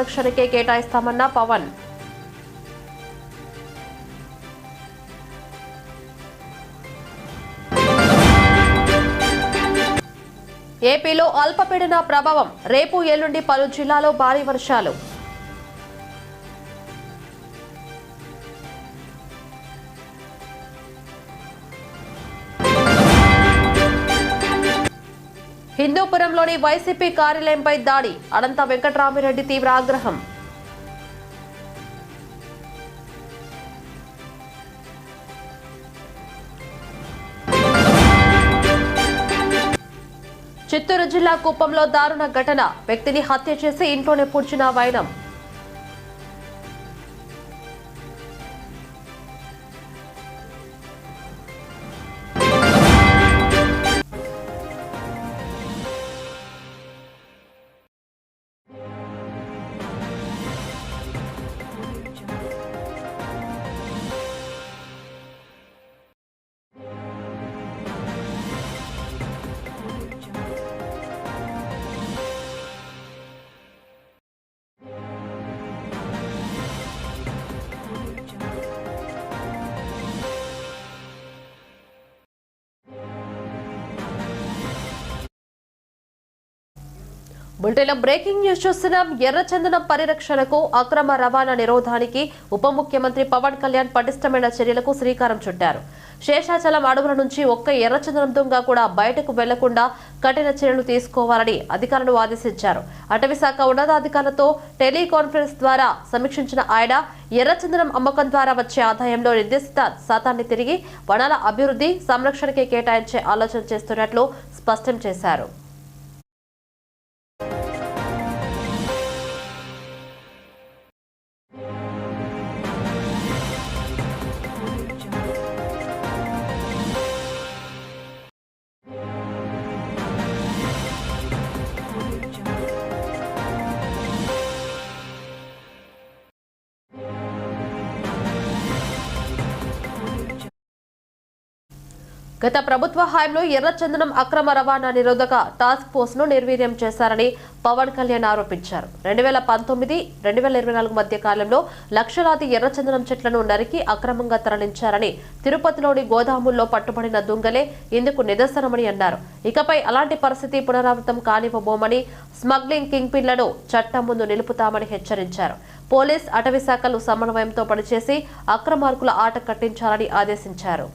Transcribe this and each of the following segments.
రక్షణకే కేటాయిస్తామన్న పవన్. ఏపీలో అల్పపీడన ప్రభావం. రేపు ఎల్లుండి పలు జిల్లాలో భారీ వర్షాలు. హిందూపురంలోని వైసీపీ కార్యాలయంపై దాడి. అనంత వెంకటరామిరెడ్డి తీవ్ర ఆగ్రహం. చిత్తూరు జిల్లా కుప్పంలో దారుణ ఘటన. వ్యక్తిని హత్య చేసి ఇంట్లోనే పూడ్చిన వైనం. బులెటిన్లో బ్రేకింగ్ న్యూస్ చూస్తున్నాం. ఎర్రచందనం పరిరక్షణకు అక్రమ రవాణా నిరోధానికి ఉప ముఖ్యమంత్రి పవన్ కళ్యాణ్ పటిష్టమైన చర్యలకు శ్రీకారం చుట్టారు. శేషాచలం అడవుల నుంచి ఒక్క ఎర్రచందనం దొంగ కూడా బయటకు వెళ్ళకుండా కఠిన చర్యలు తీసుకోవాలని అధికారులు ఆదేశించారు. అటవీశాఖ ఉన్నతాధికారులతో టెలికాన్ఫరెన్స్ ద్వారా సమీక్షించిన ఆయన ఎర్రచందనం అమ్మకం ద్వారా వచ్చే ఆదాయంలో నిర్దేశిత శాతాన్ని తిరిగి వనాల అభివృద్ధి సంరక్షణకే కేటాయించే ఆలోచన చేస్తున్నట్లు స్పష్టం చేశారు. గత ప్రభుత్వ హయాంలో ఎర్రచందనం అక్రమ రవాణా నిరోధక టాస్క్ ఫోర్స్ను నిర్వీర్యం చేశారని పవన్ కళ్యాణ్ ఆరోపించారు. రెండు వేల పంతొమ్మిది రెండు వేల ఇరవై నాలుగు మధ్య కాలంలో లక్షలాది ఎర్రచందనం చెట్లను నరికి అక్రమంగా తరలించారని తిరుపతిలోని గోదాముల్లో పట్టుబడిన దుంగలే ఇందుకు నిదర్శనమని అన్నారు. ఇకపై అలాంటి పరిస్థితి పునరావృతం కానివ్వబోమని స్మగ్లింగ్ కింగ్ పిన్లను చట్టం ముందు నిలుపుతామని హెచ్చరించారు. పోలీస్ అటవీ శాఖలు సమన్వయంతో పనిచేసి అక్రమార్కుల ఆట కట్టించాలని ఆదేశించారు.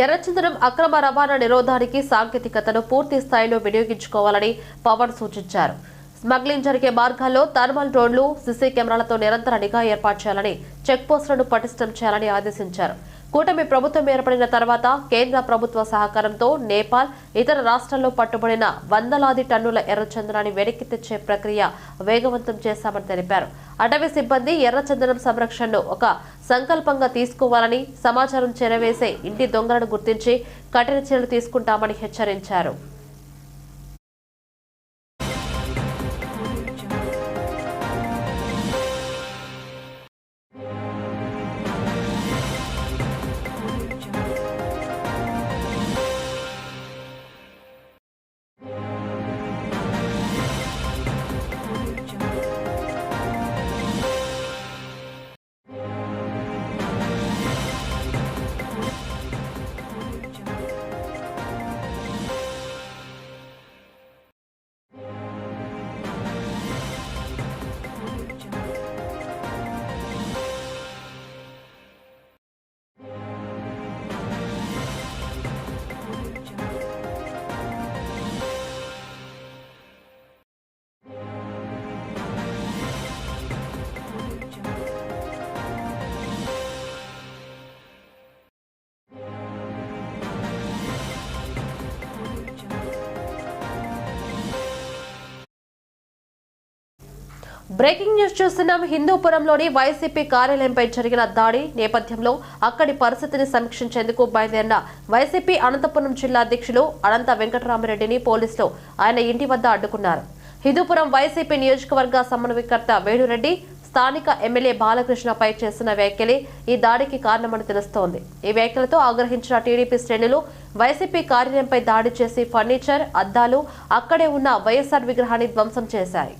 ఎర్రచందనం అక్రమ రవాణా నిరోధానికి సాంకేతికతను పూర్తి స్థాయిలో వినియోగించుకోవాలని పవన్ సూచించారు. స్మగ్లింగ్ జరిగే మార్గాల్లో థర్మల్ డ్రోన్లు సీసీ కెమెరాలతో నిరంతర నిఘా ఏర్పాటు చేయాలని చెక్ పోస్టులను పటిష్టం చేయాలని ఆదేశించారు. కూటమి ప్రభుత్వం ఏర్పడిన తర్వాత కేంద్ర ప్రభుత్వ సహకారంతో నేపాల్ ఇతర రాష్ట్రాల్లో పట్టుబడిన వందలాది టన్నుల ఎర్రచందనాన్ని వెనక్కి తెచ్చే ప్రక్రియ వేగవంతం చేశామని తెలిపారు. అటవీ సిబ్బంది ఎర్రచందనం సంరక్షణను ఒక సంకల్పంగా తీసుకోవాలని సమాచారం చేరవేసే ఇంటి దొంగలను గుర్తించి కఠిన చర్యలు తీసుకుంటామని హెచ్చరించారు. బ్రేకింగ్ న్యూస్ చూస్తున్నాం. హిందూపురంలోని వైసీపీ కార్యాలయంపై జరిగిన దాడి నేపథ్యంలో అక్కడి పరిస్థితిని సమీక్షించేందుకు బయలుదేరిన వైసీపీ అనంతపురం జిల్లా అధ్యక్షులు అనంత వెంకటరామరెడ్డిని పోలీసులు ఆయన ఇంటి వద్ద అడ్డుకున్నారు. హిందూపురం వైసీపీ నియోజకవర్గ సమన్వయకర్త వేణురెడ్డి స్థానిక ఎమ్మెల్యే బాలకృష్ణపై చేసిన వ్యాఖ్యలే ఈ దాడికి కారణమని తెలుస్తోంది. ఈ వ్యాఖ్యలతో ఆగ్రహించిన టీడీపీ శ్రేణులు వైసీపీ కార్యాలయంపై దాడి చేసి ఫర్నిచర్ అద్దాలు అక్కడే ఉన్న వైఎస్ఆర్ విగ్రహాన్ని ధ్వంసం చేశాయి.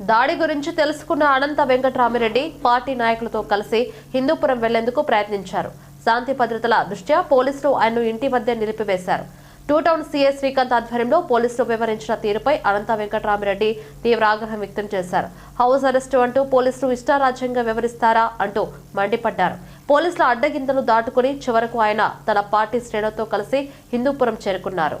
దాడి గురించి తెలుసుకున్న అనంత వెంకటరామిరెడ్డి పార్టీ నాయకులతో కలిసి హిందూపురం వెళ్ళేందుకు ప్రయత్నించారు. శాంతి భద్రతల దృష్ట్యా పోలీసులు ఆయన్ను ఇంటి మధ్య నిలిపివేశారు. టూ టౌన్ సీఏ శ్రీకాంత్ ఆధ్వర్యంలో పోలీసులు వివరించిన తీరుపై అనంత వెంకటరామిరెడ్డి తీవ్ర ఆగ్రహం వ్యక్తం చేశారు. హౌస్ అరెస్టు అంటూ పోలీసులు ఇష్టారాజ్యంగా వివరిస్తారా అంటూ మండిపడ్డారు. పోలీసుల అడ్డగింతలు దాటుకుని చివరకు ఆయన తన పార్టీ శ్రేణులతో కలిసి హిందూపురం చేరుకున్నారు.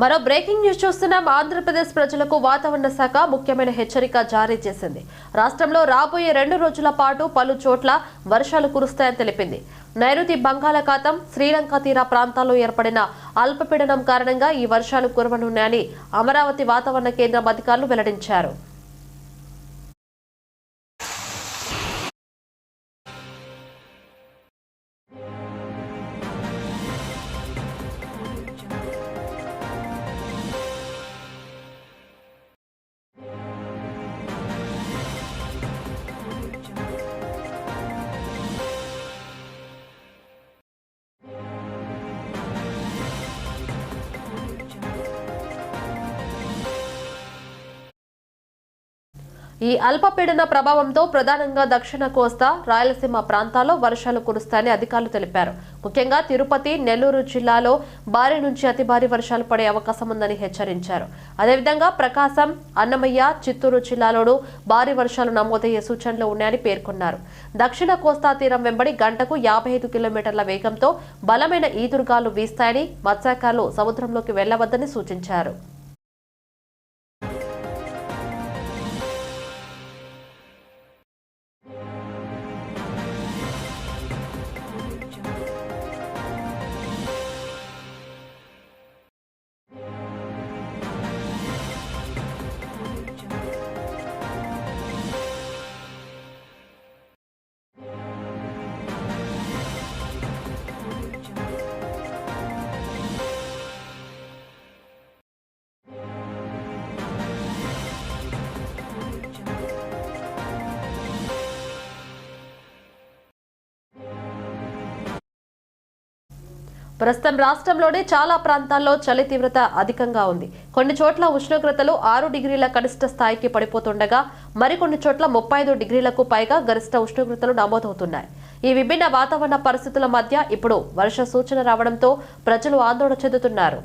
మరో బ్రేకింగ్ న్యూస్ చూస్తున్నాం. ఆంధ్రప్రదేశ్ ప్రజలకు వాతావరణ శాఖ ముఖ్యమైన హెచ్చరిక జారీ చేసింది. రాష్ట్రంలో రాబోయే రెండు రోజుల పాటు పలు చోట్ల వర్షాలు కురుస్తాయని తెలిపింది. నైరుతి బంగాళాఖాతం శ్రీలంక తీర ప్రాంతాల్లో ఏర్పడిన అల్పపీడనం కారణంగా ఈ వర్షాలు కురవనున్నాయని అమరావతి వాతావరణ కేంద్రం అధికారులు వెల్లడించారు. ఈ అల్పపీడన ప్రభావంతో ప్రధానంగా దక్షిణ కోస్తా రాయలసీమ ప్రాంతాల్లో వర్షాలు కురుస్తాయని అధికారులు తెలిపారు. ముఖ్యంగా తిరుపతి నెల్లూరు జిల్లాలో భారీ నుంచి అతి భారీ వర్షాలు పడే అవకాశం ఉందని హెచ్చరించారు. అదేవిధంగా ప్రకాశం అన్నమయ్య చిత్తూరు జిల్లాలోనూ భారీ వర్షాలు నమోదయ్యే సూచనలు ఉన్నాయని పేర్కొన్నారు. దక్షిణ కోస్తా తీరం వెంబడి గంటకు యాభై ఐదు కిలోమీటర్ల వేగంతో బలమైన ఈదురుగాలు వీస్తాయని మత్స్యకారులు సముద్రంలోకి వెళ్ళవద్దని సూచించారు. ప్రస్తుతం రాష్ట్రంలోనే చాలా ప్రాంతాల్లో చలి తీవ్రత అధికంగా ఉంది. కొన్ని చోట్ల ఉష్ణోగ్రతలు ఆరు డిగ్రీల కనిష్ట స్థాయికి పడిపోతుండగా మరికొన్ని చోట్ల ముప్పై ఐదు డిగ్రీలకు పైగా గరిష్ట ఉష్ణోగ్రతలు నమోదవుతున్నాయి. ఈ విభిన్న వాతావరణ పరిస్థితుల మధ్య ఇప్పుడు వర్ష సూచన రావడంతో ప్రజలు ఆందోళన చెందుతున్నారు.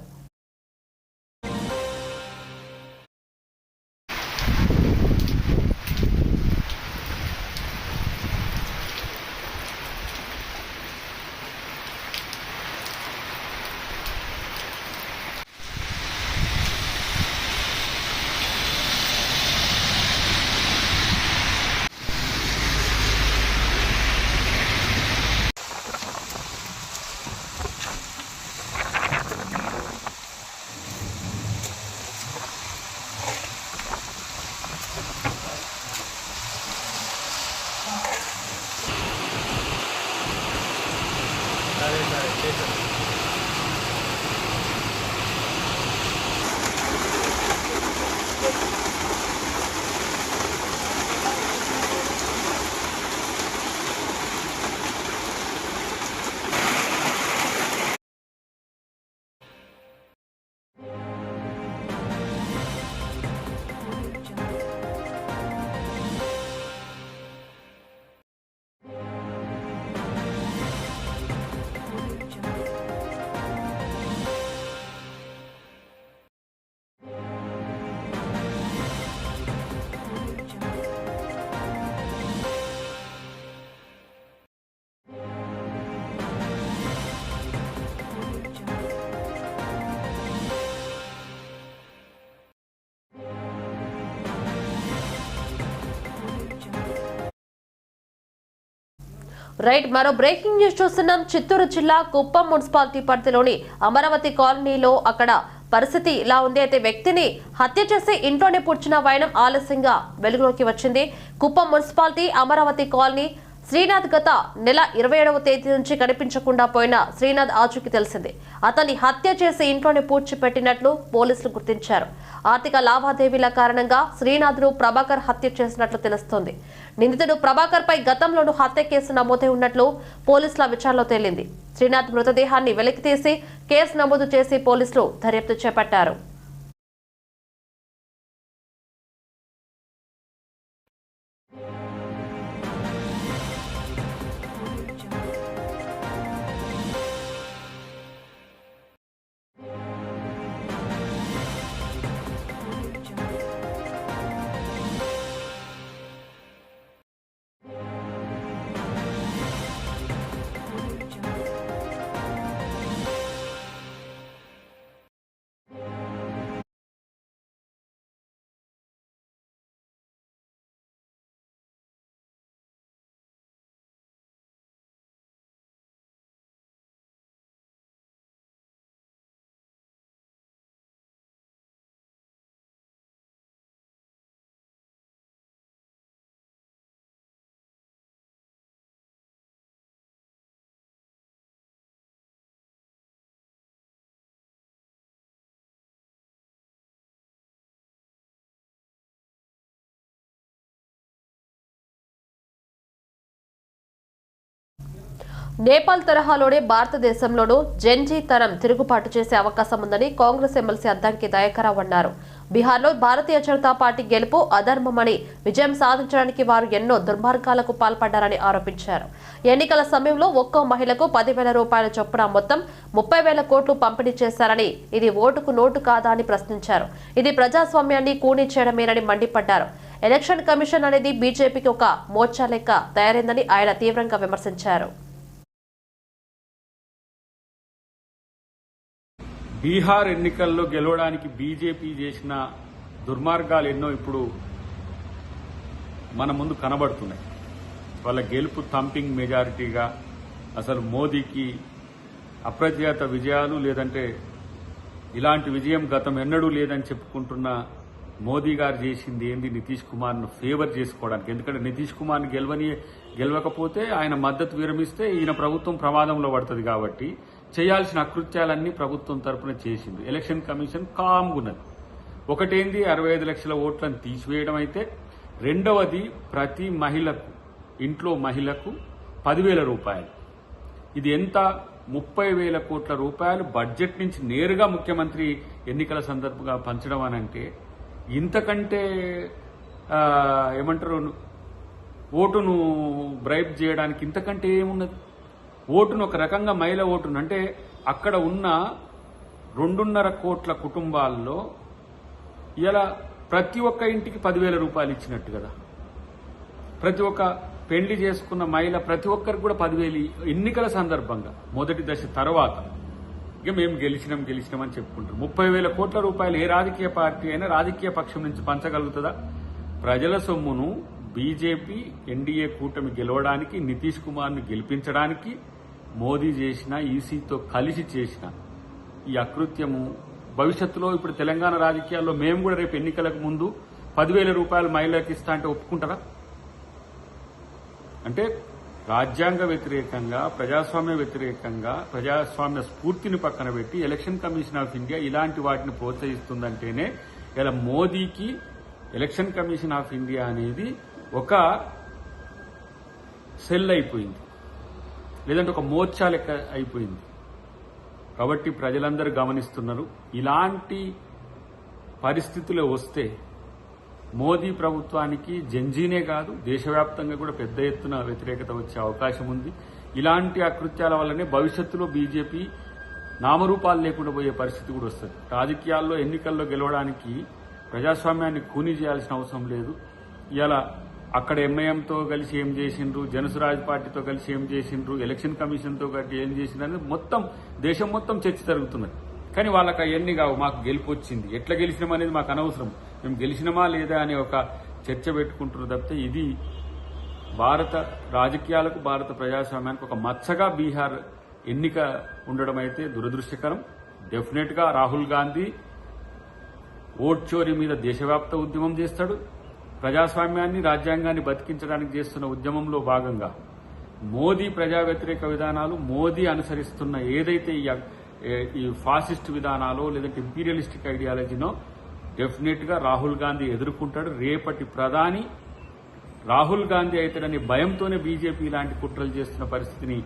రైట్ మరో బ్రేకింగ్ న్యూస్ చూస్తున్నాం. చిత్తూరు జిల్లా కుప్పం మున్సిపాలిటీ పరిధిలోని అమరావతి కాలనీలో అక్కడ పరిస్థితి ఇలా ఉంది. అయితే వ్యక్తిని హత్య చేసి ఇంట్లోనే పుడ్చిన వైనం ఆలస్యంగా వెలుగులోకి వచ్చింది. కుప్పం మున్సిపాలిటీ అమరావతి కాలనీ శ్రీనాథ్ గత నెల ఇరవై ఏడవ తేదీ నుంచి కనిపించకుండా పోయిన శ్రీనాథ్ ఆచూకీ తెలిసింది. అతన్ని హత్య చేసి ఇంట్లోనే పూడ్చిపెట్టినట్లు పోలీసులు గుర్తించారు. ఆర్థిక లావాదేవీల కారణంగా శ్రీనాథ్ను ప్రభాకర్ హత్య చేసినట్లు తెలుస్తోంది. నిందితుడు ప్రభాకర్ పై గతంలోనూ హత్య కేసు నమోదై ఉన్నట్లు పోలీసుల విచారణలో తేలింది. శ్రీనాథ్ మృతదేహాన్ని వెలికితీసి కేసు నమోదు చేసి పోలీసులు దర్యాప్తు చేపట్టారు. నేపాల్ తరహాలోనే భారతదేశంలోనూ జెన్జీ తరం తిరుగుబాటు చేసే అవకాశం ఉందని కాంగ్రెస్ ఎమ్మెల్సీ అద్దంకి దయాకరావు అన్నారు. బీహార్లో భారతీయ జనతా పార్టీ గెలుపు అధర్మమని విజయం సాధించడానికి వారు ఎన్నో దుర్మార్గాలకు పాల్పడ్డారని ఆరోపించారు. ఎన్నికల సమయంలో ఒక్కో మహిళకు పదివేల రూపాయల చొప్పున మొత్తం ముప్పై వేల కోట్లు పంపిణీ చేశారని ఇది ఓటుకు నోటు కాదా అని ప్రశ్నించారు. ఇది ప్రజాస్వామ్యాన్ని కూనీ చేయడమేనని మండిపడ్డారు. ఎలక్షన్ కమిషన్ అనేది బీజేపీకి ఒక మోర్చా లెక్క తయారైందని ఆయన తీవ్రంగా విమర్శించారు. బీహార్ ఎన్నికల్లో గెలవడానికి బీజేపీ చేసిన దుర్మార్గాలు ఎన్నో ఇప్పుడు మన ముందు కనబడుతున్నాయి. వాళ్ళ గెలుపు థంపింగ్ మెజారిటీగా అసలు మోదీకి అప్రతిహత విజయాలు లేదంటే ఇలాంటి విజయం గతం ఎన్నడూ లేదని చెప్పుకుంటున్న మోదీ గారు చేసింది ఏంది? నితీష్ కుమార్ను ఫేవర్ చేసుకోవడానికి. ఎందుకంటే నితీష్ కుమార్ని గెలవని గెలవకపోతే ఆయన మద్దతు విరమిస్తే ఈయన ప్రభుత్వం ప్రమాదంలో పడుతుంది కాబట్టి చేయాల్సిన అకృత్యాలన్నీ ప్రభుత్వం తరపున చేసింది ఎలక్షన్ కమిషన్ కామ్గున్నది ఒకటేంది? అరవై ఐదు లక్షల ఓట్లను తీసివేయడం అయితే రెండవది ప్రతి మహిళకు ఇంట్లో మహిళకు పదివేల రూపాయలు. ఇది ఎంత? ముప్పై వేల కోట్ల రూపాయలు బడ్జెట్ నుంచి నేరుగా ముఖ్యమంత్రి ఎన్నికల సందర్భంగా పంచడం అని అంటే ఇంతకంటే ఏమంటారు ఓటును బ్రైబ్ చేయడానికి ఇంతకంటే ఏమున్నది? ఓటును ఒక రకంగా మహిళ ఓటును అంటే అక్కడ ఉన్న రెండున్నర కోట్ల కుటుంబాల్లో ఇలా ప్రతి ఒక్క ఇంటికి పదివేల రూపాయలు ఇచ్చినట్టు కదా. ప్రతి ఒక్క పెళ్ళి చేసుకున్న మహిళ ప్రతి ఒక్కరికి కూడా పదివేలు ఎన్నికల సందర్భంగా మొదటి దశ తర్వాత. ఇక మేము గెలిచినాం గెలిచినాం అని చెప్పుకుంటారు. ముప్పై వేల కోట్ల రూపాయలు ఏ రాజకీయ పార్టీ అయినా రాజకీయ పక్షం నుంచి పంచగలుగుతుందా? ప్రజల సొమ్మును బీజేపీ ఎన్డీఏ కూటమి గెలవడానికి నితీష్ కుమార్ను గెలిపించడానికి మోదీ చేసిన ఈసీతో కలిసి చేసిన ఈ అకృత్యము భవిష్యత్తులో ఇప్పుడు తెలంగాణ రాజకీయాల్లో మేము కూడా రేపు ఎన్నికలకు ముందు పదివేల రూపాయలు మహిళలకు ఇస్తా అంటే ఒప్పుకుంటారా? అంటే రాజ్యాంగ వ్యతిరేకంగా ప్రజాస్వామ్య వ్యతిరేకంగా ప్రజాస్వామ్య స్ఫూర్తిని పక్కన పెట్టి ఎలక్షన్ కమిషన్ ఆఫ్ ఇండియా ఇలాంటి వాటిని ప్రోత్సహిస్తుందంటేనే ఇలా మోదీకి ఎలక్షన్ కమిషన్ ఆఫ్ ఇండియా అనేది ఒక సెల్ అయిపోయింది. లేదంటే ఒక మోర్చా లెక్క అయిపోయింది. కాబట్టి ప్రజలందరూ గమనిస్తున్నారు ఇలాంటి పరిస్థితులు వస్తే మోదీ ప్రభుత్వానికి జంజీనే కాదు దేశవ్యాప్తంగా కూడా పెద్ద ఎత్తున వ్యతిరేకత వచ్చే అవకాశం ఉంది. ఇలాంటి అకృత్యాల వల్లనే భవిష్యత్తులో బీజేపీ నామరూపాలు లేకుండా పోయే పరిస్థితి కూడా వస్తుంది. రాజకీయాల్లో ఎన్నికల్లో గెలవడానికి ప్రజాస్వామ్యాన్ని కూనీ చేయాల్సిన అవసరం లేదు. ఇలా అక్కడ ఎంఐఎంతో కలిసి ఏం చేసిండ్రు? జనసురాజ్ పార్టీతో కలిసి ఏం చేసిండ్రు? ఎలక్షన్ కమిషన్తో కలిసి ఏం చేసిండ్రు? మొత్తం దేశం మొత్తం చర్చ జరుగుతున్నది. కానీ వాళ్ళకి అవన్నీ కావు. మాకు గెలుపు వచ్చింది. ఎట్లా గెలిచినాం అనేది మాకు అనవసరం. మేము గెలిచినమా లేదా అనే ఒక చర్చ పెట్టుకుంటున్నారు తప్పితే ఇది భారత రాజకీయాలకు భారత ప్రజాస్వామ్యానికి ఒక మచ్చగా బీహార్ ఎన్నిక ఉండడం అయితే దురదృష్టకరం. డెఫినెట్గా రాహుల్ గాంధీ ఓట్ చోరీ మీద దేశవ్యాప్త ఉద్యమం చేస్తాడు. ప్రజాస్వామ్యాన్ని రాజ్యాంగాన్ని బతికించడానికి చేస్తున్న ఉద్యమంలో భాగంగా మోదీ ప్రజా వ్యతిరేక విధానాలు మోదీ అనుసరిస్తున్న ఏదైతే ఈ ఈ ఫాసిస్ట్ విధానాలో లేదంటే ఇంపీరియలిస్టిక్ ఐడియాలజీనో డెఫినెట్గా రాహుల్ గాంధీ ఎదుర్కొంటాడు. రేపటి ప్రధాని రాహుల్ గాంధీ అవుతాడనే భయంతోనే బీజేపీ ఇలాంటి కుట్రలు చేస్తున్న పరిస్థితిని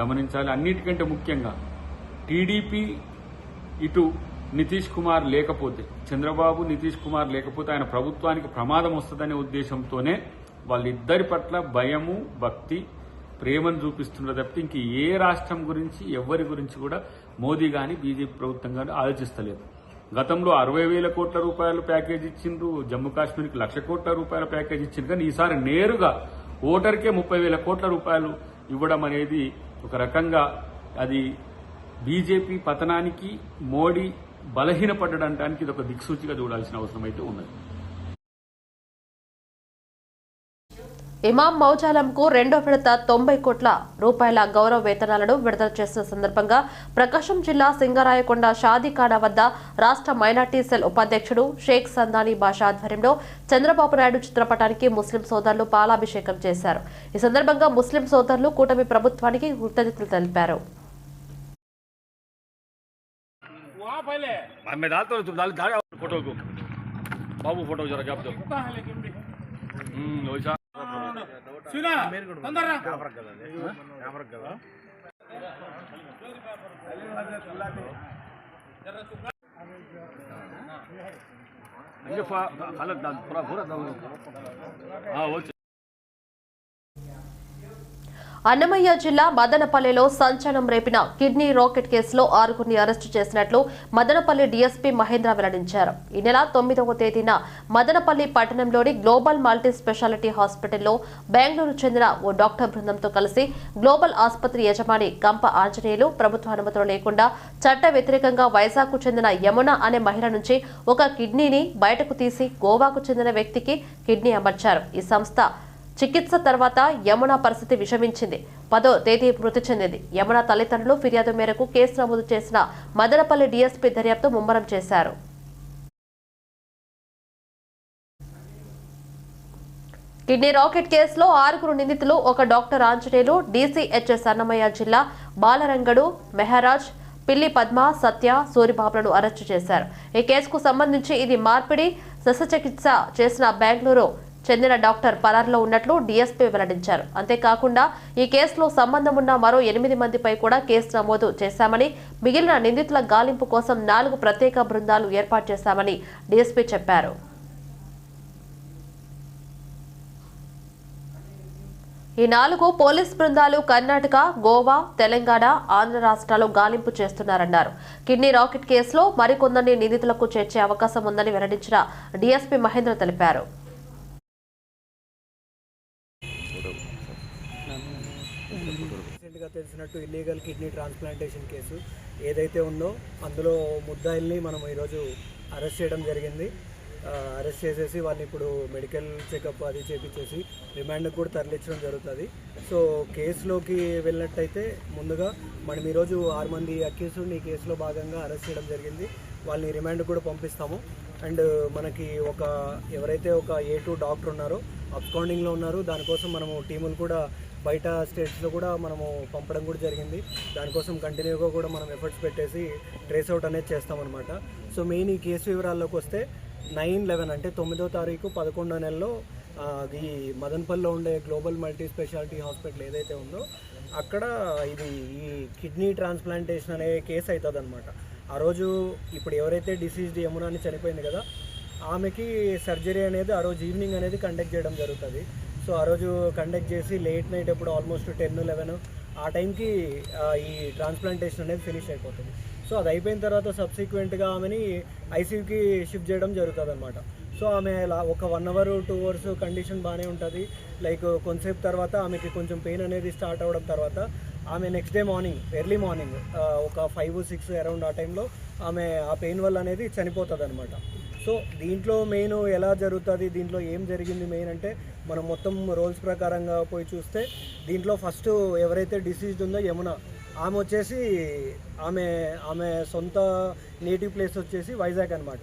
గమనించాలి. అన్నిటికంటే ముఖ్యంగా టీడీపీ ఇటు నితీష్ కుమార్ లేకపోతే చంద్రబాబు నితీష్ కుమార్ లేకపోతే ఆయన ప్రభుత్వానికి ప్రమాదం వస్తుందనే ఉద్దేశంతోనే వాళ్ళిద్దరి పట్ల భయము భక్తి ప్రేమను చూపిస్తున్నారు తప్పితే ఇంక ఏ రాష్ట్రం గురించి ఎవరి గురించి కూడా మోదీ గాని బీజేపీ ప్రభుత్వం గాని ఆలోచిస్తలేదు. గతంలో అరవై వేల కోట్ల రూపాయలు ప్యాకేజ్ ఇచ్చిండ్రు జమ్మూ కాశ్మీర్కి లక్ష కోట్ల రూపాయల ప్యాకేజ్ ఇచ్చిండ్రు కానీ ఈసారి నేరుగా ఓటర్కే ముప్పై వేల కోట్ల రూపాయలు ఇవ్వడం అనేది ఒక రకంగా అది బీజేపీ పతనానికి మోడీ బలహీనపడడానికి ఇది ఒక దిక్సూచిగా చూడాల్సిన అవసరం అయితే ఉన్నది. ఇమాం మౌజాలంకు రెండో విడత తొంభై కోట్ల రూపాయల గౌరవ వేతనాలను విడుదల చేసిన సందర్భంగా ప్రకాశం జిల్లా సింగరాయకొండ షాదీకాడ వద్ద రాష్ట్ర మైనార్టీ సెల్ ఉపాధ్యక్షుడు షేక్ సందానీ బాషా ఆధ్వర్యంలో చంద్రబాబు నాయుడు చిత్రపటానికి ముస్లిం సోదరులు పాలాభిషేకం చేశారు. ఈ సందర్భంగా ముస్లిం సోదరులు కూటమి ప్రభుత్వానికి కృతజ్ఞతలు తెలిపారు. पहले मैं डालता हूँ तुम डाल डाल फोटो को बाबू फोटो जरा क्या वैसा सुना अंदर ಹಂಗೆ ಫಲ ಪೂರ ಪೂರ ಹಾಂ ಓಕೆ అన్నమయ్య జిల్లా మదనపల్లిలో సంచలనం రేపిన కిడ్నీ రాకెట్ కేసులో ఆరుగురిని అరెస్టు చేసినట్లు మదనపల్లి డీఎస్పీ మహేంద్ర వెల్లడించారు. ఈ నెల తొమ్మిదవ తేదీన మదనపల్లి పట్టణంలోని గ్లోబల్ మల్టీ స్పెషాలిటీ హాస్పిటల్లో బెంగళూరు చెందిన ఓ డాక్టర్ బృందంతో కలిసి గ్లోబల్ ఆసుపత్రి యజమాని గంప ఆంజనేయులు ప్రభుత్వ అనుమతులు లేకుండా చట్ట వ్యతిరేకంగా వైజాగ్కు చెందిన యమున అనే మహిళ నుంచి ఒక కిడ్నీని బయటకు తీసి గోవాకు చెందిన వ్యక్తికి కిడ్నీ అమర్చారు. ఈ సంస్థ చికిత్స తర్వాత యమున పరిస్థితి విషమించింది. పదో తేదీ మృతి చెందింది. యమున తల్లిదండ్రులు ఫిర్యాదు మేరకు కేసు నమోదు చేసిన మదనపల్లి డీఎస్పీ దర్యాప్తు ముమ్మరం చేశారు. కిడ్నీ రాకెట్ కేసులో ఆరుగురు నిందితులు ఒక డాక్టర్ ఆంజనేయులు డీసీహెచ్ఎస్ అన్నమయ్య జిల్లా బాలరంగడు మెహరాజ్ పిల్లి పద్మ సత్య సూరిబాబులను అరెస్టు చేశారు. ఈ కేసుకు సంబంధించి ఇది మార్పిడి శస్త్రచికిత్స చేసిన బెంగళూరు చెందిన డాక్టర్ పరారులో ఉన్నట్లు డీఎస్పీ వెల్లడించారు. అంతేకాకుండా ఈ కేసులో సంబంధం ఉన్న మరో ఎనిమిది మందిపై కూడా కేసు నమోదు చేశామని మిగిలిన నిందితుల గాలింపు కోసం నాలుగు ప్రత్యేక బృందాలు ఏర్పాటు చేశామని డీఎస్పీ చెప్పారు. ఈ నాలుగు పోలీస్ బృందాలు కర్ణాటక గోవా తెలంగాణ ఆంధ్ర రాష్ట్రాలు గాలింపు చేస్తున్నారన్నారు. కిడ్నీ రాకెట్ కేసులో మరికొందరిని నిందితులకు చేర్చే అవకాశం ఉందని వెల్లడించిన డీఎస్పీ మహేంద్ర తెలిపారు. రీసెంట్గా ఇల్లీగల్ కిడ్నీ ట్రాన్స్ప్లాంటేషన్ కేసు ఏదైతే ఉందో అందులో ముద్దాయిల్ని మనం ఈరోజు అరెస్ట్ చేయడం జరిగింది. అరెస్ట్ చేసేసి వాళ్ళని ఇప్పుడు మెడికల్ చెకప్ అది చేపించేసి రిమాండ్కి కూడా తరలించడం జరుగుతుంది. సో కేసులోకి వెళ్ళినట్టయితే ముందుగా మనం ఈరోజు ఆరు మంది అక్యూస్డ్ని ఈ కేసులో భాగంగా అరెస్ట్ చేయడం జరిగింది. వాళ్ళని రిమాండ్ కూడా పంపిస్తాము. అండ్ మనకి ఒక ఎవరైతే ఒక ఏ టూ డాక్టర్ ఉన్నారో అప్కౌండింగ్లో ఉన్నారు దానికోసం మనము టీములు కూడా బయట స్టేట్స్లో కూడా మనము పంపడం కూడా జరిగింది. దానికోసం కంటిన్యూగా కూడా మనం ఎఫర్ట్స్ పెట్టేసి ట్రేస్ అవుట్ అనేది చేస్తామన్నమాట. సో మెయిన్ ఈ కేసు వివరాల్లోకి వస్తే నైన్ లెవెన్ అంటే తొమ్మిదో తారీఖు పదకొండో నెలలో అది మదన్పల్లిలో ఉండే గ్లోబల్ మల్టీ స్పెషాలిటీ హాస్పిటల్ ఏదైతే ఉందో అక్కడ ఇది ఈ కిడ్నీ ట్రాన్స్ప్లాంటేషన్ అనే కేసు అవుతుంది అనమాట ఆ రోజు ఇప్పుడు ఎవరైతే డిసీజ్డ్ యమునా అని చనిపోయింది కదా ఆమెకి సర్జరీ అనేది ఆ రోజు ఈవినింగ్ అనేది కండక్ట్ చేయడం జరుగుతుంది. సో ఆ రోజు కండక్ట్ చేసి లేట్ నైట్ ఎప్పుడు ఆల్మోస్ట్ టెన్ లెవెన్ ఆ టైంకి ఈ ట్రాన్స్ప్లాంటేషన్ అనేది ఫినిష్ అయిపోతుంది. సో అది అయిపోయిన తర్వాత సబ్సిక్వెంట్గా ఆమెని ఐసీయూకి షిఫ్ట్ చేయడం జరుగుతుంది అనమాట సో ఆమె ఒక one hour two hours condition బాగానే ఉంటుంది. లైక్ కొంతసేపు తర్వాత ఆమెకి కొంచెం పెయిన్ అనేది స్టార్ట్ అవ్వడం తర్వాత ఆమె next day morning early morning ఒక ఫైవ్ సిక్స్ అరౌండ్ ఆ టైంలో ఆమె ఆ పెయిన్ వల్ల అనేది చనిపోతుంది అనమాట సో దీంట్లో మెయిన్ ఎలా జరుగుతుంది దీంట్లో ఏం జరిగింది మెయిన్ అంటే మనం మొత్తం రోల్స్ ప్రకారంగా పోయి చూస్తే దీంట్లో ఫస్ట్ ఎవరైతే డిసీజ్డ్ ఉందో యమున ఆమె వచ్చేసి ఆమె ఆమె సొంత నేటివ్ ప్లేస్ వచ్చేసి వైజాగ్ అనమాట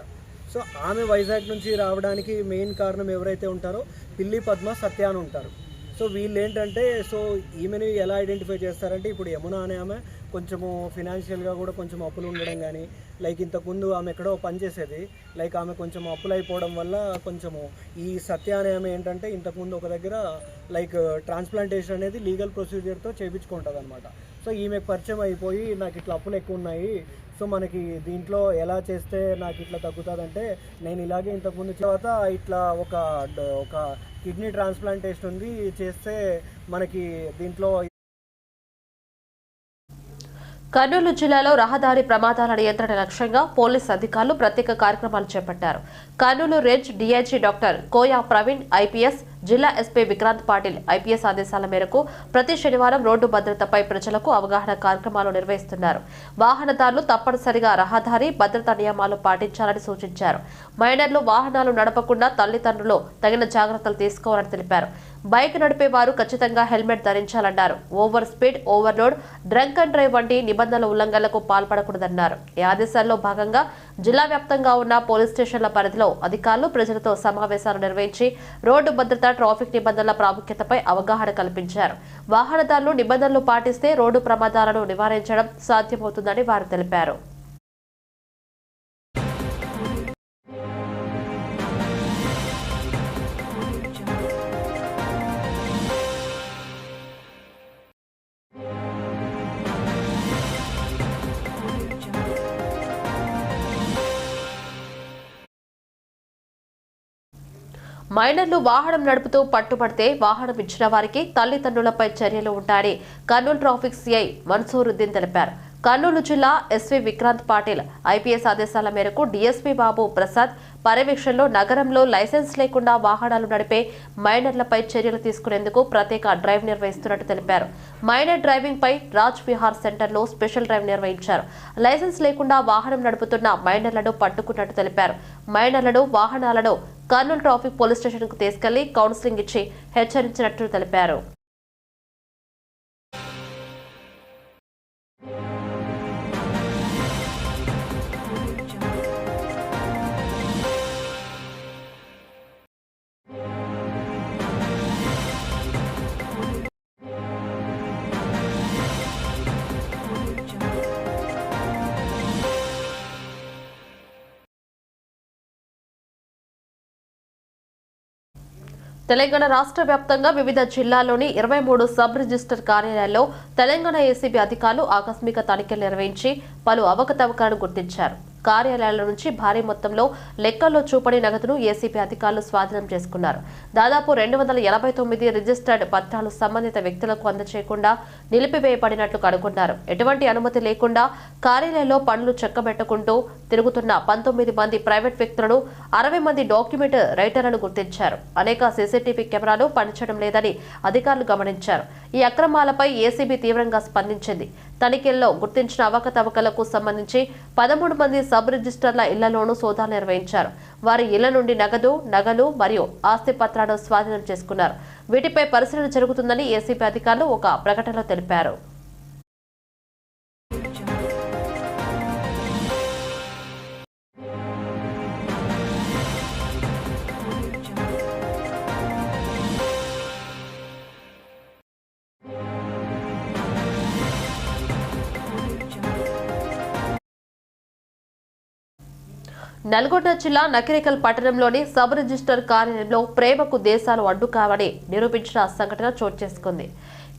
సో ఆమె వైజాగ్ నుంచి రావడానికి మెయిన్ కారణం ఎవరైతే ఉంటారో పిల్లి పద్మ సత్య అని ఉంటారు. సో వీళ్ళు ఏంటంటే సో ఈమెని ఎలా ఐడెంటిఫై చేస్తారంటే ఇప్పుడు యమున అనే ఆమె కొంచెము ఫినాన్షియల్గా కూడా కొంచెం అప్పులు ఉండడం కానీ లైక్ ఇంతకుముందు ఆమె ఎక్కడో పనిచేసేది లైక్ ఆమె కొంచెం అప్పులు అయిపోవడం వల్ల కొంచెము ఈ సత్య అనే ఆమె ఏంటంటే ఇంతకుముందు ఒక దగ్గర లైక్ ట్రాన్స్ప్లాంటేషన్ అనేది లీగల్ ప్రొసీజర్తో చేయించుకుంటుంది అనమాట సో ఈమెకు పరిచయం అయిపోయి నాకు ఇట్లా అప్పులు ఎక్కువ ఉన్నాయి సో మనకి దీంట్లో ఎలా చేస్తే నాకు ఇట్లా తగ్గుతుందంటే నేను ఇలాగే ఇంతకుముందు తర్వాత ఇట్లా ఒక ఒక కిడ్నీ ట్రాన్స్ప్లాంటేషన్ ఉంది. చేస్తే మనకి దీంట్లో కర్నూలు జిల్లాలో రహదారి ప్రమాదాల నియంత్రణ లక్ష్యంగా పోలీస్ అధికారులు ప్రత్యేక కార్యక్రమాలు చేపట్టారు. Kurnool range DIG doctor Koya Praveen IPS జిల్లా ఎస్పీ విక్రాంత్ పాటిల్ ఐపీఎస్ ఆదేశాల మేరకు ప్రతి శనివారం రోడ్డు భద్రతపై ప్రజలకు అవగాహన కార్యక్రమాలు నిర్వహిస్తున్నారు. వాహనదారులు తప్పనిసరిగా రహదారి భద్రతా నియమాలు పాటించాలని సూచించారు. మైనర్లు వాహనాలు నడపకుండా తల్లిదండ్రులు తగిన జాగ్రత్తలు తీసుకోవాలని తెలిపారు. బైక్ నడిపే వారు ఖచ్చితంగా helmet ధరించాలన్నారు. Over speed overload drunk and drive వంటి నిబంధనల ఉల్లంఘనలకు పాల్పడకూడదన్నారు. ఈ ఆదేశాల్లో భాగంగా జిల్లా వ్యాప్తంగా ఉన్న పోలీస్ స్టేషన్ల పరిధిలో అధికారులు ప్రజలతో సమావేశాలు నిర్వహించి రోడ్డు భద్రత ట్రాఫిక్ నిబంధనల ప్రాముఖ్యతపై అవగాహన కల్పించారు. వాహనదారులు నిబంధనలు పాటిస్తే రోడ్డు ప్రమాదాలను నివారించడం సాధ్యమవుతుందని వారు తెలిపారు. మైనర్లు వాహనం నడుపుతూ పట్టుబడితే వాహనం ఇచ్చిన వారికి తల్లిదండ్రులపై చర్యలు ఉంటాయని కర్నూలు ట్రాఫిక్ సిఐ మన్సూరుద్దీన్ తెలిపారు. కర్నూలు జిల్లా ఎస్వి విక్రాంత్ పాటిల్ ఐపీఎస్ ఆదేశాల మేరకు డీఎస్పీ బాబు ప్రసాద్ పర్యవేక్షణలో నగరంలో లైసెన్స్ లేకుండా వాహనాలు నడిపే మైనర్లపై చర్యలు తీసుకునేందుకు ప్రత్యేక డ్రైవ్ నిర్వహిస్తున్నట్టు తెలిపారు. మైనర్ డ్రైవింగ్ పై రాజ్ విహార్ సెంటర్లో స్పెషల్ డ్రైవ్ నిర్వహించారు. లైసెన్స్ లేకుండా వాహనం నడుపుతున్న మైనర్లను పట్టుకున్నట్టు తెలిపారు. మైనర్లను వాహనాలను కర్నూలు ట్రాఫిక్ పోలీస్ స్టేషన్కు తీసుకెళ్ళి కౌన్సిలింగ్ ఇచ్చి హెచ్చరించినట్టు తెలిపారు. తెలంగాణ రాష్ట్ర వ్యాప్తంగా వివిధ జిల్లాల్లోని ఇరవై మూడు సబ్ రిజిస్టర్ కార్యాలయాల్లో తెలంగాణ ఏసీబీ అధికారులు ఆకస్మిక తనిఖీలు నిర్వహించి పలు అవకతవకలను గుర్తించారు. కార్యాలయాల నుంచి భారీ మొత్తంలో లెక్కల్లో చూపడి నగదును ఏసీబీ అధికారులు స్వాధీనం చేసుకున్నారు. దాదాపు రెండు వందల ఎనభై తొమ్మిది రిజిస్టర్డ్ పత్రాలు సంబంధిత వ్యక్తులకు అందచేయకుండా నిలిపివేయబడినట్లు కనుగొన్నారు. ఎటువంటి అనుమతి లేకుండా కార్యాలయంలో పనులు చెక్కబెట్టుకుంటూ తిరుగుతున్న పంతొమ్మిది మంది ప్రైవేట్ వ్యక్తులను అరవై మంది డాక్యుమెంట్ రైటర్లను గుర్తించారు. అనేక సీసీటీవీ కెమెరాలు పనిచేయడం లేదని అధికారులు గమనించారు. ఈ అక్రమాలపై ఏసీబీ తీవ్రంగా స్పందించింది. తనిఖీల్లో గుర్తించిన అవకతవకలకు సంబంధించి పదమూడు మంది సబ్ రిజిస్టర్ల ఇళ్ళలోనూ సోదాలు నిర్వహించారు. వారి ఇళ్ళ నుండి నగదు నగలు మరియు ఆస్తి పత్రాలను స్వాధీనం చేసుకున్నారు. వీటిపై పరిశీలన జరుగుతుందని ఏసీబీ అధికారులు ఒక ప్రకటనలో తెలిపారు. నల్గొండ జిల్లా నకిరేకల్ పట్టణంలోని సబ్ రిజిస్టర్ కార్యాలయంలో ప్రేమకు దేశాలు అడ్డు కావని నిరూపించిన సంఘటన చోటు చేసుకుంది.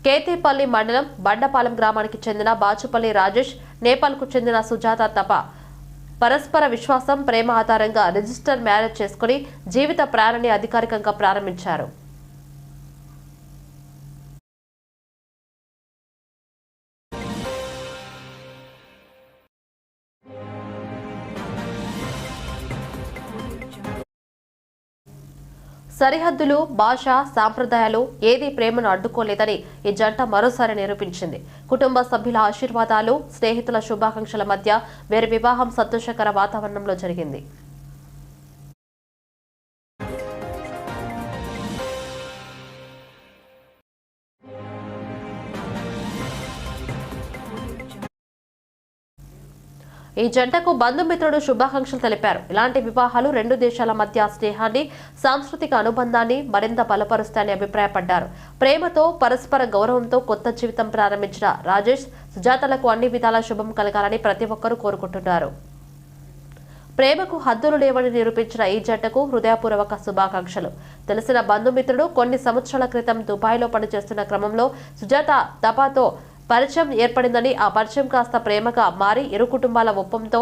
కేతేపల్లి మండలం బండపాలెం గ్రామానికి చెందిన బాచుపల్లి రాజేష్ నేపాల్కు చెందిన సుజాత తప పరస్పర విశ్వాసం ప్రేమ ఆధారంగా రిజిస్టర్ మ్యారేజ్ చేసుకుని జీవిత ప్రాణాన్ని అధికారికంగా ప్రారంభించారు. సరిహద్దులు భాష సాంప్రదాయాలు ఏదీ ప్రేమను అడ్డుకోలేదని ఈ జంట మరోసారి నిరూపించింది. కుటుంబ సభ్యుల ఆశీర్వాదాలు స్నేహితుల శుభాకాంక్షల మధ్య వీరి వివాహం సంతోషకర వాతావరణంలో జరిగింది. ఈ జంటకు బంధుమిత్రుడు శుభాకాంక్షలు తెలిపారు. ఇలాంటి వివాహాలు రెండు దేశాల మధ్య స్నేహాన్ని సాంస్కృతిక అనుబంధాన్ని మరింత బలపరుస్తాయని అభిప్రాయపడ్డారు. ప్రేమతో పరస్పర గౌరవంతో కొత్త జీవితం ప్రారంభించిన రాజేష్ సుజాతలకు అన్ని విధాల శుభం కలగాలని ప్రతి ఒక్కరూ కోరుకుంటున్నారు. ప్రేమకు హద్దులు లేవని నిరూపించిన ఈ జంటకు హృదయపూర్వక శుభాకాంక్షలు. తెలిసిన బంధుమిత్రుడు కొన్ని సంవత్సరాల క్రితం దుబాయ్లో పనిచేస్తున్న క్రమంలో సుజాత తపాతో పరిచయం ఏర్పడిందని ఆ పరిచయం కాస్త ప్రేమగా మారి ఇరు కుటుంబాల ఒప్పంతో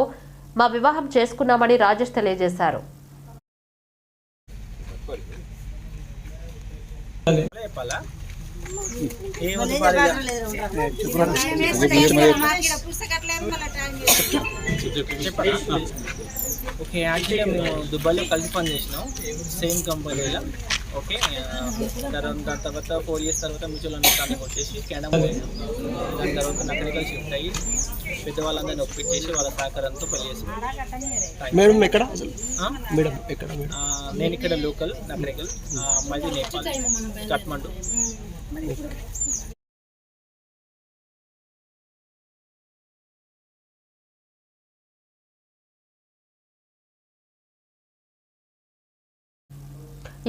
మా వివాహం చేసుకున్నామని రాజేష్ తెలియజేశారు. ఓకే యాక్చువల్లీ మేము దుబాయ్లో కలిసి పనిచేసినాం సేమ్ కంపెనీలో. ఓకే తర్వాత దాని తర్వాత ఫోర్ ఇయర్స్ తర్వాత మ్యూచువల్ అండర్స్టాండింగ్ వచ్చేసి కెనడా దాని తర్వాత నగరికల్ షిఫ్ట్ అయ్యి పెద్దవాళ్ళందరినీ ఒప్పించేసి వాళ్ళ సహకారంతో పెళ్ళి చేసాం మేడం ఎక్కడ ఆ? మేడం ఎక్కడ మేడం? ఆ, నేను ఇక్కడ లోకల్ నగరికల్ అమ్మాయిది నేపాల్ కట్మండు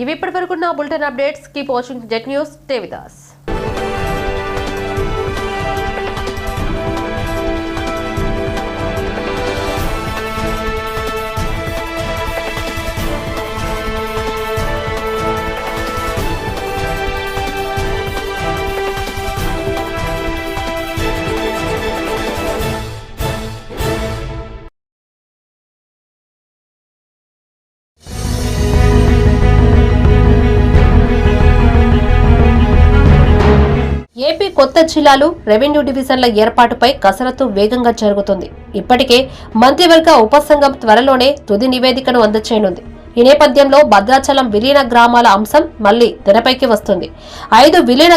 ఇవి ఇప్పటి వరకు నా bulletin updates. Keep watching Jet News. Devidas. కొత్త జిల్లాలు రెవెన్యూ డివిజన్ల ఏర్పాటుపై కసరత్తు వేగంగా జరుగుతుంది. ఇప్పటికే మంత్రివర్గ ఉపసంఘం త్వరలోనే తుది నివేదికను అందచేయనుంది. ఈ నేపథ్యంలో భద్రాచలం విలీన గ్రామాల అంశం మళ్ళీ తెరపైకి వస్తుంది. ఐదు విలీన